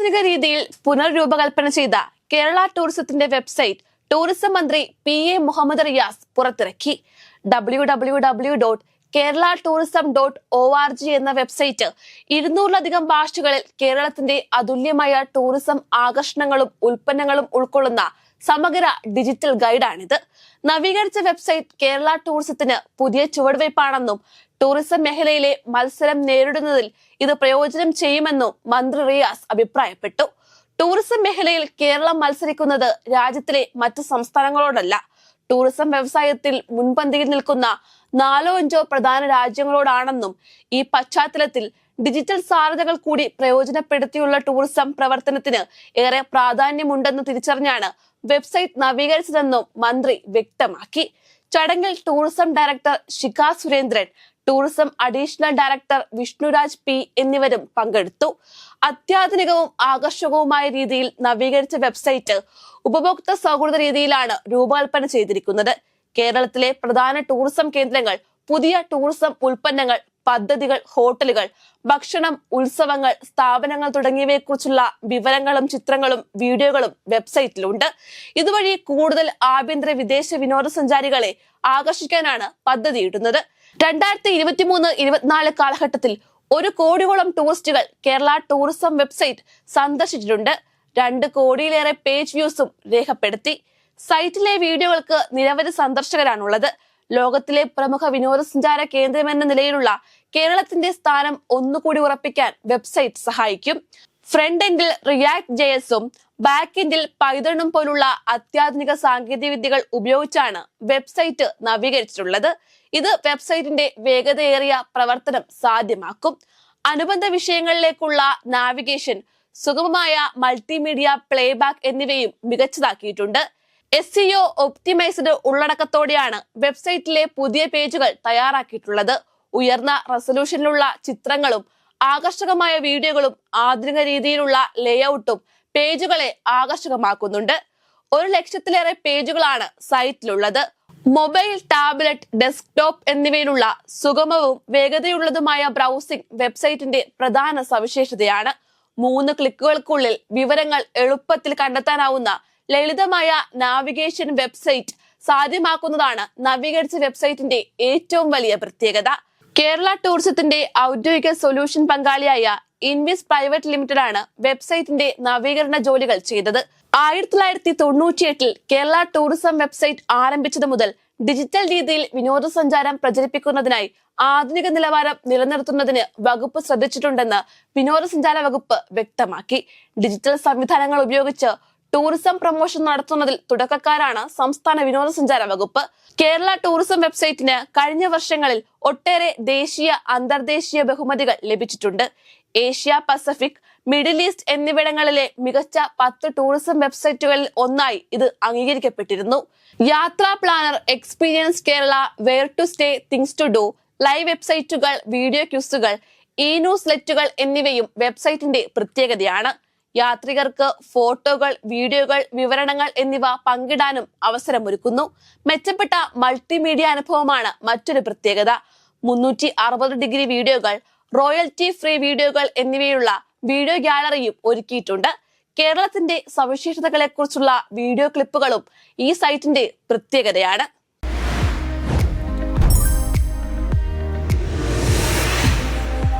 അത്യാധുനിക രീതിയിൽ പുനർരൂപകൽപ്പന ചെയ്ത കേരള ടൂറിസത്തിന്റെ വെബ്സൈറ്റ് ടൂറിസം മന്ത്രി പി എ മുഹമ്മദ് റിയാസ് പുറത്തിറക്കി. W W W dot Kerala tourism dot O R G എന്ന വെബ്സൈറ്റ് ഇരുന്നൂറിലധികം ഭാഷകളിൽ കേരളത്തിന്റെ അതുല്യമായ ടൂറിസം ആകർഷണങ്ങളും ഉൽപ്പന്നങ്ങളും ഉൾക്കൊള്ളുന്ന സമഗ്ര ഡിജിറ്റൽ ഗൈഡാണിത് നവീകരിച്ച വെബ്സൈറ്റ് കേരള ടൂറിസത്തിന് പുതിയ ചുവടുവയ്പ്പാണെന്നും ടൂറിസം മേഖലയിലെ മത്സരം നേരിടുന്നതിൽ ഇത് പ്രയോജനം ചെയ്യുമെന്നും മന്ത്രി റിയാസ് അഭിപ്രായപ്പെട്ടു. ടൂറിസം മേഖലയിൽ കേരളം മത്സരിക്കുന്നത് രാജ്യത്തിലെ മറ്റു സംസ്ഥാനങ്ങളോടല്ല. ടൂറിസം വ്യവസായത്തിൽ മുൻപന്തിയിൽ നിൽക്കുന്ന നാലോ അഞ്ചോ പ്രധാന രാജ്യങ്ങളോടാണെന്നും ഈ പശ്ചാത്തലത്തിൽ ഡിജിറ്റൽ സാധ്യതകൾ കൂടി പ്രയോജനപ്പെടുത്തിയുള്ള ടൂറിസം പ്രവർത്തനത്തിന് ഏറെ പ്രാധാന്യമുണ്ടെന്ന് തിരിച്ചറിഞ്ഞാണ് വെബ്സൈറ്റ് നവീകരിച്ചതെന്നും മന്ത്രി വ്യക്തമാക്കി. ചടങ്ങിൽ tourism director Shikha Surendran tourism additional director Vishnuraj P എന്നിവരും പങ്കെടുത്തു. അത്യാധുനികവും ആകർഷകവുമായ രീതിയിൽ നവീകരിച്ച വെബ്സൈറ്റ് ഉപഭോക്തൃ സൗഹൃദ രീതിയിലാണ് രൂപകൽപ്പന ചെയ്തിരിക്കുന്നത്. കേരളത്തിലെ പ്രധാന ടൂറിസം കേന്ദ്രങ്ങൾ പുതിയ ടൂറിസം ഉൽപ്പന്നങ്ങൾ പദ്ധതികൾ ഹോട്ടലുകൾ ഭക്ഷണം ഉത്സവങ്ങൾ സ്ഥാപനങ്ങൾ തുടങ്ങിയവയെക്കുറിച്ചുള്ള വിവരങ്ങളും ചിത്രങ്ങളും വീഡിയോകളും വെബ്സൈറ്റിലുണ്ട്. ഇതുവഴി കൂടുതൽ ആഭ്യന്തര വിദേശ വിനോദസഞ്ചാരികളെ ആകർഷിക്കാനാണ് പദ്ധതിയിടുന്നത് രണ്ടായിരത്തി ഇരുപത്തിമൂന്ന് ഇരുപത്തിനാല് കാലഘട്ടത്തിൽ ഒരു കോടിയോളം ടൂറിസ്റ്റുകൾ കേരള ടൂറിസം വെബ്സൈറ്റ് സന്ദർശിച്ചിട്ടുണ്ട്. രണ്ട് കോടിയിലേറെ പേജ് വ്യൂസും രേഖപ്പെടുത്തി. സൈറ്റിലെ വീഡിയോകൾക്ക് നിരവധി സന്ദർശകരാണുള്ളത്. ലോകത്തിലെ പ്രമുഖ വിനോദസഞ്ചാര കേന്ദ്രമെന്ന നിലയിലുള്ള കേരളത്തിന്റെ സ്ഥാനം ഒന്നുകൂടി ഉറപ്പിക്കാൻ വെബ്സൈറ്റ് സഹായിക്കും. ഫ്രണ്ട് എൻഡിൽ റിയാക്ട് ജെയസും ബാക്ക് എൻഡിൽ പൈതണും പോലുള്ള അത്യാധുനിക സാങ്കേതിക വിദ്യകൾ ഉപയോഗിച്ചാണ് വെബ്സൈറ്റ് നവീകരിച്ചിട്ടുള്ളത്. ഇത് വെബ്സൈറ്റിന്റെ വേഗതയേറിയ പ്രവർത്തനം സാധ്യമാക്കും. അനുബന്ധ വിഷയങ്ങളിലേക്കുള്ള നാവിഗേഷൻ സുഗമമായ മൾട്ടിമീഡിയ പ്ലേബാക്ക് എന്നിവയും മികച്ചതാക്കിയിട്ടുണ്ട്. എസ് സിഒ ഒപ്റ്റിമൈസ്ഡ് ഉള്ളടക്കത്തോടെയാണ് വെബ്സൈറ്റിലെ പുതിയ പേജുകൾ തയ്യാറാക്കിയിട്ടുള്ളത്. ഉയർന്ന റെസൊല്യൂഷനിലുള്ള ചിത്രങ്ങളും ആകർഷകമായ വീഡിയോകളും ആധുനിക രീതിയിലുള്ള ലേഔട്ടും പേജുകളെ ആകർഷകമാക്കുന്നുണ്ട്. ഒരു ലക്ഷത്തിലേറെ പേജുകളാണ് സൈറ്റിലുള്ളത് മൊബൈൽ ടാബ്ലറ്റ് ഡെസ്ക്ടോപ്പ് എന്നിവയിലുള്ള സുഗമവും വേഗതയുള്ളതുമായ ബ്രൗസിംഗ് വെബ്സൈറ്റിന്റെ പ്രധാന സവിശേഷതയാണ്. മൂന്ന് ക്ലിക്കുകൾക്കുള്ളിൽ വിവരങ്ങൾ എളുപ്പത്തിൽ കണ്ടെത്താനാവുന്ന ലളിതമായ നാവിഗേഷൻ വെബ്സൈറ്റ് സാധ്യമാക്കുന്നതാണ് നവീകരിച്ച വെബ്സൈറ്റിന്റെ ഏറ്റവും വലിയ പ്രത്യേകത. കേരള ടൂറിസത്തിന്റെ ഔദ്യോഗിക സൊല്യൂഷൻ പങ്കാളിയായ ഇൻവിസ് പ്രൈവറ്റ് ലിമിറ്റഡ് ആണ് വെബ്സൈറ്റിന്റെ നവീകരണ ജോലികൾ ചെയ്തത്. ആയിരത്തി തൊള്ളായിരത്തി തൊണ്ണൂറ്റിയെട്ടിൽ കേരള ടൂറിസം വെബ്സൈറ്റ് ആരംഭിച്ചത് മുതൽ ഡിജിറ്റൽ രീതിയിൽ വിനോദസഞ്ചാരം പ്രചരിപ്പിക്കുന്നതിനായി ആധുനിക നിലവാരം നിലനിർത്തുന്നതിന് വകുപ്പ് ശ്രദ്ധിച്ചിട്ടുണ്ടെന്ന് വിനോദസഞ്ചാര വകുപ്പ് വ്യക്തമാക്കി. ഡിജിറ്റൽ സംവിധാനങ്ങൾ ഉപയോഗിച്ച് ടൂറിസം പ്രൊമോഷൻ നടത്തുന്നതിൽ തുടക്കക്കാരാണ് സംസ്ഥാന വിനോദസഞ്ചാര വകുപ്പ്. കേരള ടൂറിസം വെബ്സൈറ്റിന് കഴിഞ്ഞ വർഷങ്ങളിൽ ഒട്ടേറെ ദേശീയ അന്തർദേശീയ ബഹുമതികൾ ലഭിച്ചിട്ടുണ്ട്. ഏഷ്യ പസഫിക് മിഡിൽ ഈസ്റ്റ് എന്നിവിടങ്ങളിലെ മികച്ച പത്ത് ടൂറിസം വെബ്സൈറ്റുകളിൽ ഒന്നായി ഇത് അംഗീകരിക്കപ്പെട്ടിരുന്നു. യാത്രാ planner experience Kerala where to stay things to do live വെബ്സൈറ്റുകൾ വീഡിയോ ക്യൂസുകൾ ഇ ന്യൂസ് ലെറ്റുകൾ എന്നിവയും വെബ്സൈറ്റിന്റെ പ്രത്യേകതയാണ്. യാത്രികർക്ക് ഫോട്ടോകൾ വീഡിയോകൾ വിവരണങ്ങൾ എന്നിവ പങ്കിടാനും അവസരമൊരുക്കുന്നു. മെച്ചപ്പെട്ട മൾട്ടിമീഡിയ അനുഭവമാണ് മറ്റൊരു പ്രത്യേകത. മുന്നൂറ്റി അറുപത് ഡിഗ്രി വീഡിയോകൾ റോയൽറ്റി ഫ്രീ വീഡിയോകൾ എന്നിവയുള്ള വീഡിയോ ഗ്യാലറിയും ഒരുക്കിയിട്ടുണ്ട്. കേരളത്തിന്റെ സവിശേഷതകളെക്കുറിച്ചുള്ള വീഡിയോ ക്ലിപ്പുകളും ഈ സൈറ്റിന്റെ പ്രത്യേകതയാണ്.